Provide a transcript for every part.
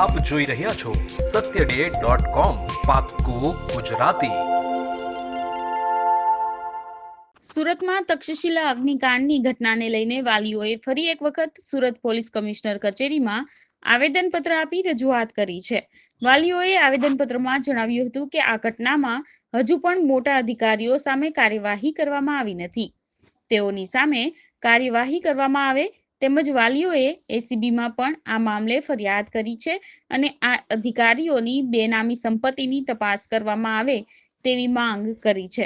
આપ જોઈ રહ્યા છો સત્ય ડે ગુજરાતી. સુરતમાં તક્ષશિલા અગ્નિકાંડની ઘટનાને લઈને વાલીઓએ ફરી એક વખત સુરત પોલીસ કમિશનર કચેરીમાં આવેદનપત્ર આપી રજૂઆત કરી છે. વાલીઓએ આવેદનપત્રમાં જણાવ્યું હતું કે આ ઘટનામાં હજુ પણ મોટા અધિકારીઓ સામે કાર્યવાહી કરવામાં આવી નથી. તેઓની સામે કાર્યવાહી કરવામાં આવે તેમજ વાલીઓએ એસીબીમાં પણ આ મામલે ફરિયાદ કરી છે અને આ અધિકારીઓની બેનામી સંપત્તિની તપાસ કરવામાં આવે તેવી માંગ કરી છે.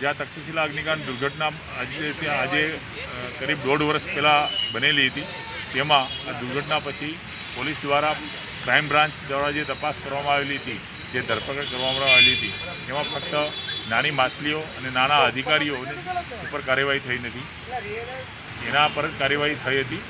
જ્યાં તક્ષશિલા અગ્નિકાંડ દુર્ઘટના આજે આજે કરીબ દોઢ વર્ષ પહેલાં બનેલી હતી. તેમાં આ દુર્ઘટના પછી પોલીસ દ્વારા ક્રાઇમ બ્રાન્ચ દ્વારા જે તપાસ કરવામાં આવેલી હતી, જે ધરપકડ કરવામાં આવેલી હતી એમાં ફક્ત નાની માછલીઓ અને નાના અધિકારીઓને ઉપર કાર્યવાહી થઈ નથી. એના પર જ કાર્યવાહી થઈ હતી.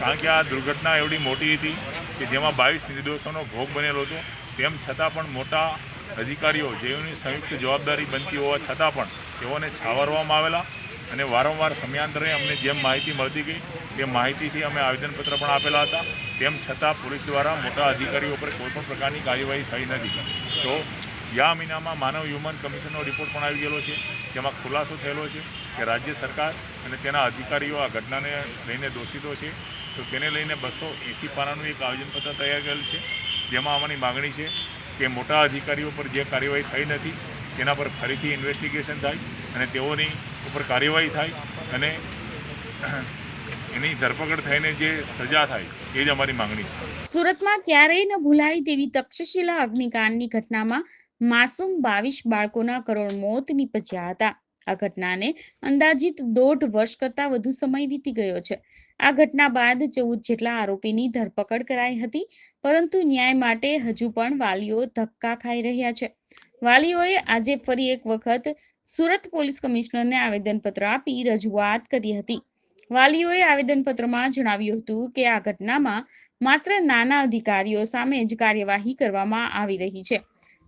કારણ કે આ દુર્ઘટના એવડી મોટી હતી કે જેમાં બાવીસ નિર્દોષોનો ભોગ બનેલો હતો. તેમ છતાં પણ મોટા અધિકારીઓ, જેઓની સંયુક્ત જવાબદારી બનતી હોવા છતાં પણ તેઓને છાવરવામાં આવેલા અને વારંવાર સમયાંતરે અમને જેમ માહિતી મળતી ગઈ તે માહિતીથી અમે આવેદનપત્ર પણ આપેલા હતા. તેમ છતાં પોલીસ દ્વારા મોટા અધિકારીઓ પર કોઈપણ પ્રકારની કાર્યવાહી થઈ નથી. તો ગયા મહિનામાં માનવ હ્યુમન કમિશનનો રિપોર્ટ પણ આવી ગયેલો છે. જેમાં ખુલાસો થયેલો છે. કે રાજ્ય સરકાર અને તેના અધિકારીઓ આ ઘટનાને લઈને દોષિતો છે, તો તેને લઈને બસો એંસી પાનાનું એક આયોજનપત્ર તૈયાર કરેલ છે. જેમાં અમારી માગણી છે કે મોટા અધિકારીઓ પર જે કાર્યવાહી થઈ નથી, તેના પર ફરીથી ઇન્વેસ્ટિગેશન થાય અને તેઓની ઉપર કાર્યવાહી થાય અને એની ધરપકડ થઈને જે સજા થાય, એ જ અમારી માંગણી છે. સુરતમાં ક્યારેય ન ભૂલાય તેવી તક્ષશિલા અગ્નિકાંડની ઘટનામાં માસૂમ બાવીસ બાળકોના કરોડ મોત નીપજ્યા હતા. આ ઘટનાને અંદાજિત દોઢ વર્ષ કરતા વધુ સમય વીતી ગયો છે. આ ઘટના બાદ ચૌદ જેટલા આરોપીની ધરપકડ કરાઈ હતી, પરંતુ ન્યાય માટે હજુ પણ વાલીઓ ધક્કા ખાઈ રહ્યા છે. વાલીઓએ આજે ફરી એક વખત સુરત પોલીસ કમિશનરને આવેદનપત્ર આપી રજૂઆત કરી હતી. વાલીઓએ આવેદનપત્રમાં જણાવ્યું હતું કે આ ઘટનામાં માત્ર નાના અધિકારીઓ સામે જ કાર્યવાહી કરવામાં આવી રહી છે,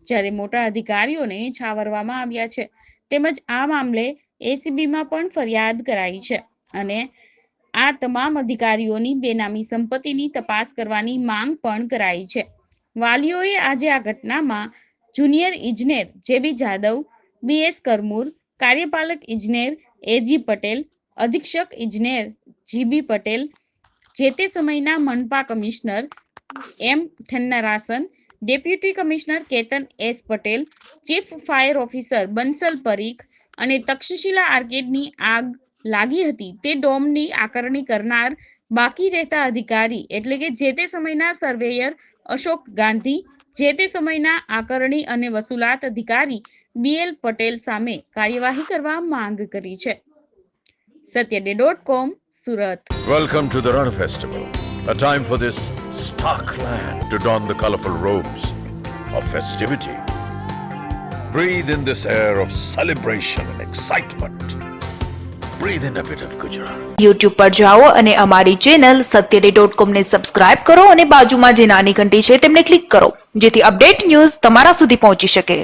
જ્યારે મોટા અધિકારીઓને છાવરવામાં આવ્યા છે. તેમજ આ મામલે એસીબીમાં પણ ફરિયાદ કરાઈ છે અને આ તમામ અધિકારીઓની બેનામી સંપત્તિની તપાસ કરવાની માંગ પણ કરાઈ છે. વાલીઓએ આજે આ ઘટનામાં જુનિયર ઇજનેર જેબી જાદવ બીએસ કરમુર, કાર્યપાલક ઇજનેર એજી પટેલ, અધિક્ષક ઇજનેર જીબી પટેલ, જે તે સમયના મનપા commissioner M Thennarasan deputy commissioner Ketan S Patel chief fire officer Bansal Parikh અને તક્ષશિલા આર્કેડની આગ લાગી હતી. તે ડોમની આકારણી કરનાર બાકી રહેતા અધિકારી એટલે કે જે તે સમયના સર્વેયર અશોક ગાંધી જે તે સમયના આકારણી અને વસૂલાત અધિકારી બીએલ પટેલ સામે કાર્યવાહી કરવા માંગ કરી છે. Satyaday dot com Surat. Welcome to the Rann Festival, a time for this stark land to don the colorful robes of festivity. Breathe in this air of celebration and excitement. Breathe in a bit of Gujarat. YouTube પર જાઓ અને અમારી channel Satyaday dot કોમને subscribe કરો અને બાજુમાં જે નાની ઘંટી છે તેમને ક્લિક કરો જેથી અપડેટ ન્યૂઝ તમારા સુધી પહોંચી શકે